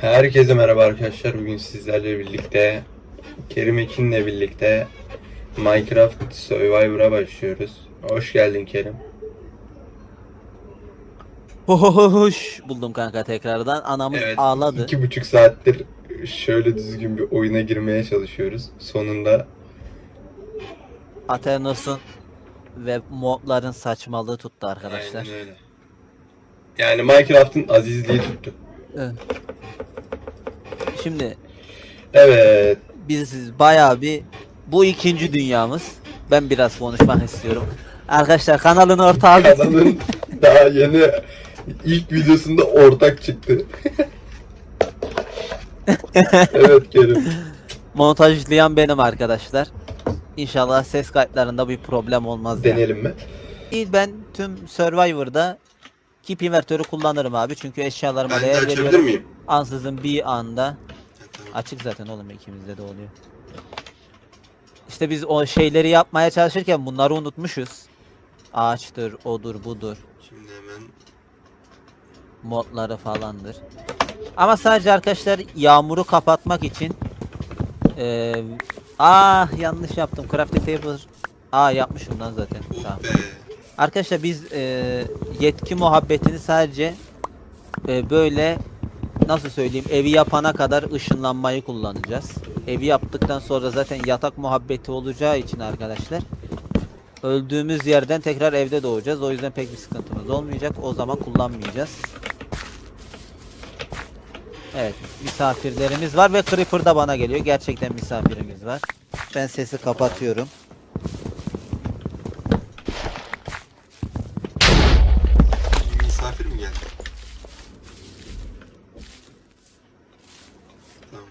Herkese merhaba arkadaşlar. Bugün sizlerle birlikte Kerim Ekin'le birlikte Minecraft Survivor'a başlıyoruz. Hoş geldin Kerim. Hoş buldum kanka tekrardan. Anamız Evet, ağladı. iki buçuk saattir şöyle düzgün bir oyuna girmeye çalışıyoruz. Sonunda Aternos'un ve modların saçmalığı tuttu arkadaşlar. Aynen öyle. Yani Minecraft'ın azizliği tuttu. Evet. Şimdi Evet. biz bayağı bir bu ikinci dünyamız. Ben biraz konuşmak istiyorum. Arkadaşlar kanalın ortağı Kanalın daha yeni ilk videosunda ortak çıktı. evet Kerim. montajlayan benim arkadaşlar. İnşallah ses kayıtlarında bir problem olmaz. yani. Deneyelim mi? İyi, Ben tüm Survivor'da Keep Inverter'ı kullanırım abi çünkü eşyalarıma Ben de değer açabilir veriyorum. miyim? Ansızın bir anda Açık zaten oğlum ikimizde de oluyor. İşte biz o şeyleri yapmaya çalışırken bunları unutmuşuz. Ağaçtır, odur, budur, Şimdi hemen modları falandır. Ama sadece arkadaşlar yağmuru kapatmak için eee ah yanlış yaptım. Crafting table Aa yapmışım lan zaten. Tamam. be. Arkadaşlar biz eee, yetki muhabbetini sadece eee, böyle nasıl söyleyeyim evi yapana kadar ışınlanmayı kullanacağız. Evi yaptıktan sonra zaten yatak muhabbeti olacağı için arkadaşlar öldüğümüz yerden tekrar evde doğacağız. O yüzden pek bir sıkıntımız olmayacak. O zaman kullanmayacağız. Evet misafirlerimiz var ve Creeper da bana geliyor. Gerçekten misafirimiz var. Ben sesi kapatıyorum. Misafir mi geldi? Tamam.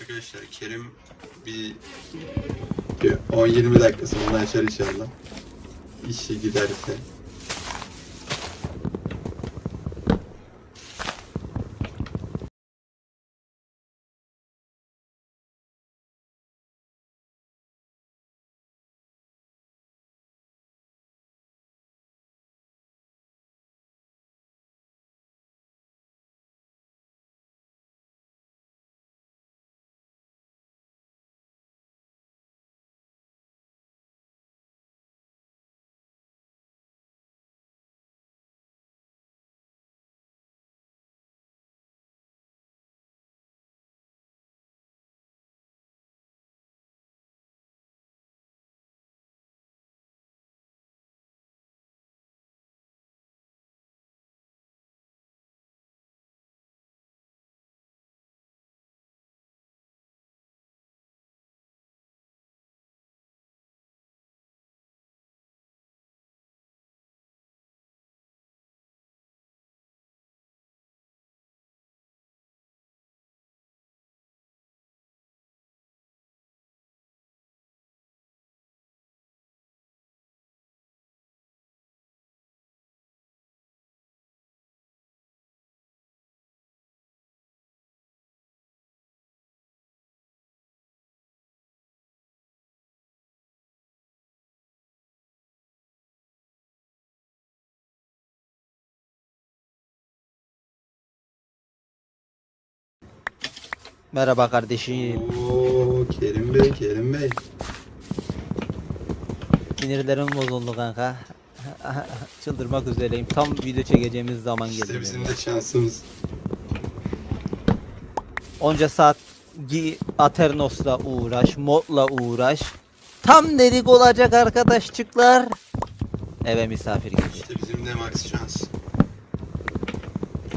Arkadaşlar Kerim bir, bir 10-20 dakika sonra açar inşallah. İşe giderse. Merhaba kardeşim. Oo Kerim Bey, Kerim Bey. Sinirlerim bozuldu kanka. Çıldırmak üzereyim. Tam video çekeceğimiz zaman İşte geldi. bizim benim. de şansımız. Onca saat gi Aternos'la uğraş, modla uğraş. Tam dedik olacak arkadaşçıklar. Eve misafir geliyor. İşte bizim de max şans.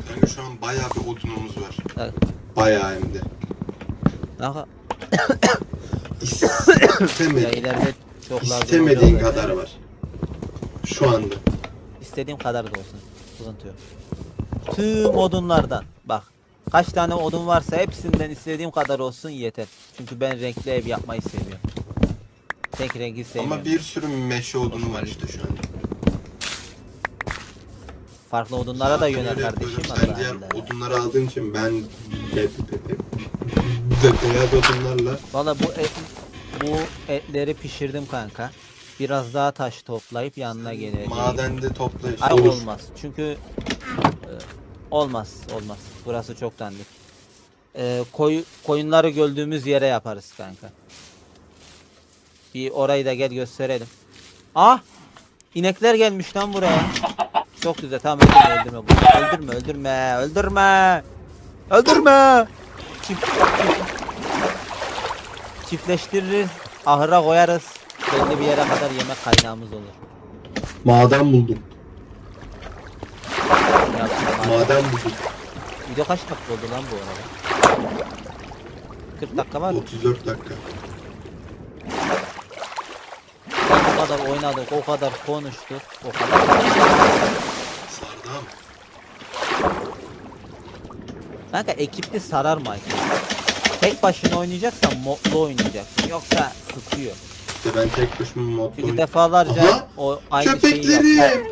Kanka şu an bayağı bir odunumuz var. Evet. Bayağı hem de. Kanka ya İstemediğin, ileride çok lazım istemediğin olacak kadar var. Şu anda. İstediğim kadar da olsun. Sıkıntı yok. Tüm odunlardan. Bak. Kaç tane odun varsa hepsinden istediğim kadar olsun yeter. Çünkü ben renkli ev yapmayı seviyorum. Tek rengi sevmiyorum. Ama bir sürü meşe odunu var işte şu an. Farklı odunlara da yönel kardeşim. Sen diğer odunları aldığın için ben be, be, be, be, beyaz odunlarla Valla bu et, bu etleri pişirdim kanka. Biraz daha taş toplayıp yanına geleceğim. Madende topla işte. Ay Olur. olmaz. Çünkü e, olmaz, olmaz. Burası çok dandik. E, koy, koyunları gördüğümüz yere yaparız kanka. Bir orayı da gel gösterelim. Ah! İnekler gelmiş lan buraya. Çok güzel. Tamam öldürme öldürme. bunu. Öldürme öldürme öldürme. Öldürme. Çift, çift- çiftleştiririz. Ahıra koyarız. Belli bir yere kadar yemek kaynağımız olur. Maden buldum. Yapma. Maden buldum. Video kaç dakika oldu lan bu arada? 40 dakika var mı? 34 dakika. O kadar oynadık, o kadar konuştuk, o kadar. Ama. Kanka ekipli sarar mı? Tek başına oynayacaksan modlu oynayacaksın. Yoksa sıkıyor. İşte ben tek başıma modda Çünkü defalarca Aha! o aynı şeyi yap. Köpekleri!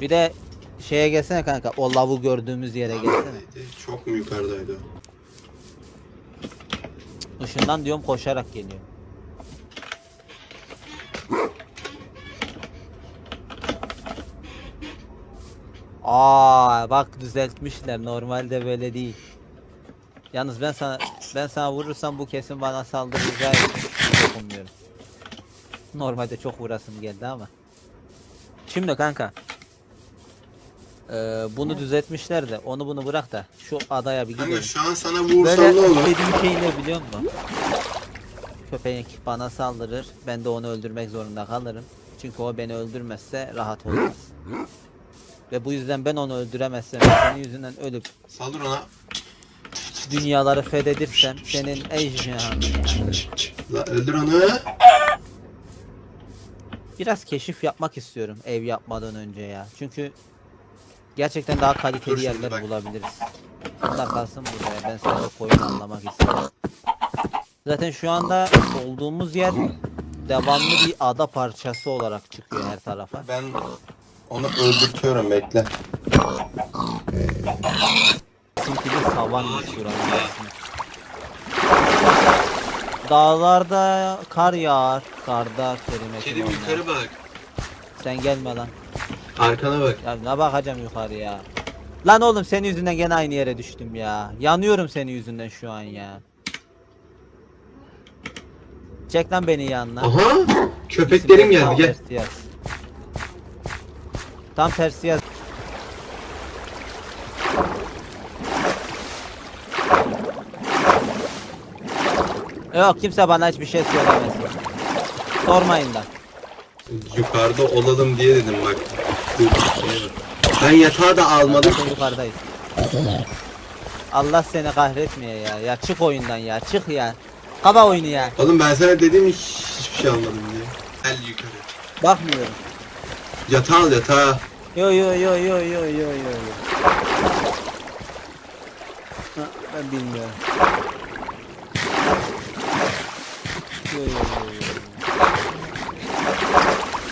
Bir de şeye gelsene kanka. O lavu gördüğümüz yere gelsene. Neredeydi? Çok mu yukarıdaydı? Işından diyorum koşarak geliyor. Aa bak düzeltmişler. Normalde böyle değil. Yalnız ben sana ben sana vurursam bu kesin bana saldıracağı için dokunmuyorum. Normalde çok vurasım geldi ama. Şimdi kanka. Eee, bunu düzeltmişler de onu bunu bırak da şu adaya bir Kanka gidelim. şu an sana vursam Böyle ne olur? istediğim şey ne biliyor musun? Köpek bana saldırır. Ben de onu öldürmek zorunda kalırım. Çünkü o beni öldürmezse rahat olmaz. Ve bu yüzden ben onu öldüremezsem senin yüzünden ölüp Saldır ona. dünyaları fethedirsem senin ejderhan La, öldür onu. Biraz keşif yapmak istiyorum ev yapmadan önce ya. Çünkü gerçekten daha kaliteli şimdi yerler bak. bulabiliriz. Bunlar kalsın buraya. Ben sadece koyun anlamak istiyorum. Zaten şu anda olduğumuz yer devamlı bir ada parçası olarak çıkıyor her tarafa. Ben onu öldürtüyorum bekle. Sintili savanmış buranın aslında. Dağlarda kar yağar. Karda kerimetin oynar. bak. Sen gelme lan. Arkana bak. Ya ne bakacağım yukarı ya. Lan oğlum senin yüzünden gene aynı yere düştüm ya. Yanıyorum senin yüzünden şu an ya. Çek lan beni yanına. Aha! Köpeklerim İsimleri geldi gel. tersi yaz. Tam tersi yaz. Yok kimse bana hiçbir şey söylemesin. Sormayın da. Yukarıda olalım diye dedim bak. Ben yatağı da almadım. Zaten yukarıdayız. Allah seni kahretmeye ya. Ya çık oyundan ya. Çık ya. Kaba oyunu ya. Oğlum ben sana dedim hiç, hiçbir şey almadım diye. Gel yukarı. Bakmıyorum. Yatağı al yatağı. Yo yo yo yo yo yo yo. Ha, ben bilmiyorum. Yo yo yo yo.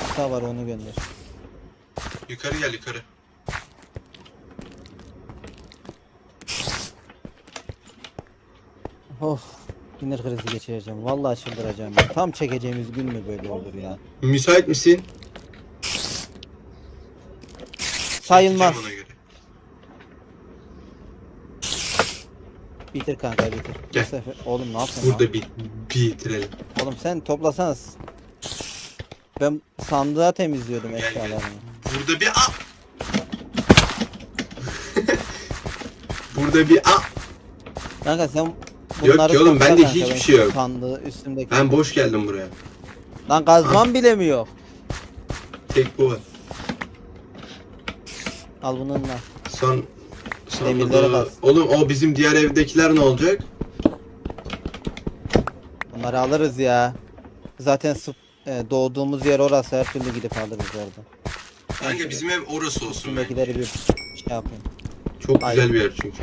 Kısa var onu gönder. Yukarı gel yukarı. Of. Sinir krizi geçireceğim. Vallahi çıldıracağım ya. Tam çekeceğimiz gün mü böyle olur ya? Müsait misin? Sayılmaz. Bitir kanka bitir. Gel. Bu sefer oğlum ne yapıyorsun? lan? Burada bir, bitirelim. Oğlum sen toplasanız. Ben sandığa temizliyordum Gel, gel. eşyalarımı. Burada bir a. Burada bir a. Kanka sen Yok bunları ki oğlum, topla bende kanka, hiçbir ben şey yok. Sandığı üstümdeki. Ben boş geldim buraya. Lan kazmam bile mi yok? Tek bu var. Al bununla. Son Demirlere bas. Oğlum o bizim diğer evdekiler ne olacak? Bunları alırız ya. Zaten sıp- e, doğduğumuz yer orası her türlü gidip alırız orada. Kanka bizim ev orası olsun ben. Üstündekileri bir şey yapayım. Çok Hayır. güzel bir yer çünkü.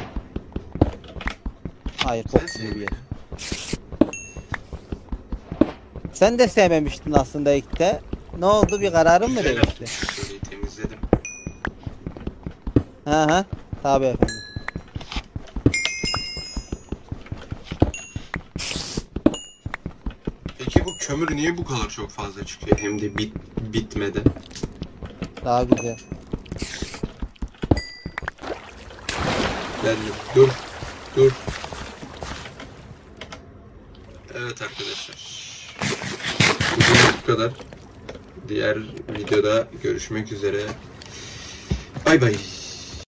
Hayır iyi bir yer. Sen de sevmemiştin aslında ilk de. Ne oldu bir kararın mı değişti? Hı hı. Tabii efendim. Peki bu kömür niye bu kadar çok fazla çıkıyor? Hem de bit bitmeden. Daha güzel. Geldim. Dur. Dur. Evet arkadaşlar. Bugün bu kadar. Diğer videoda görüşmek üzere. Bay bay.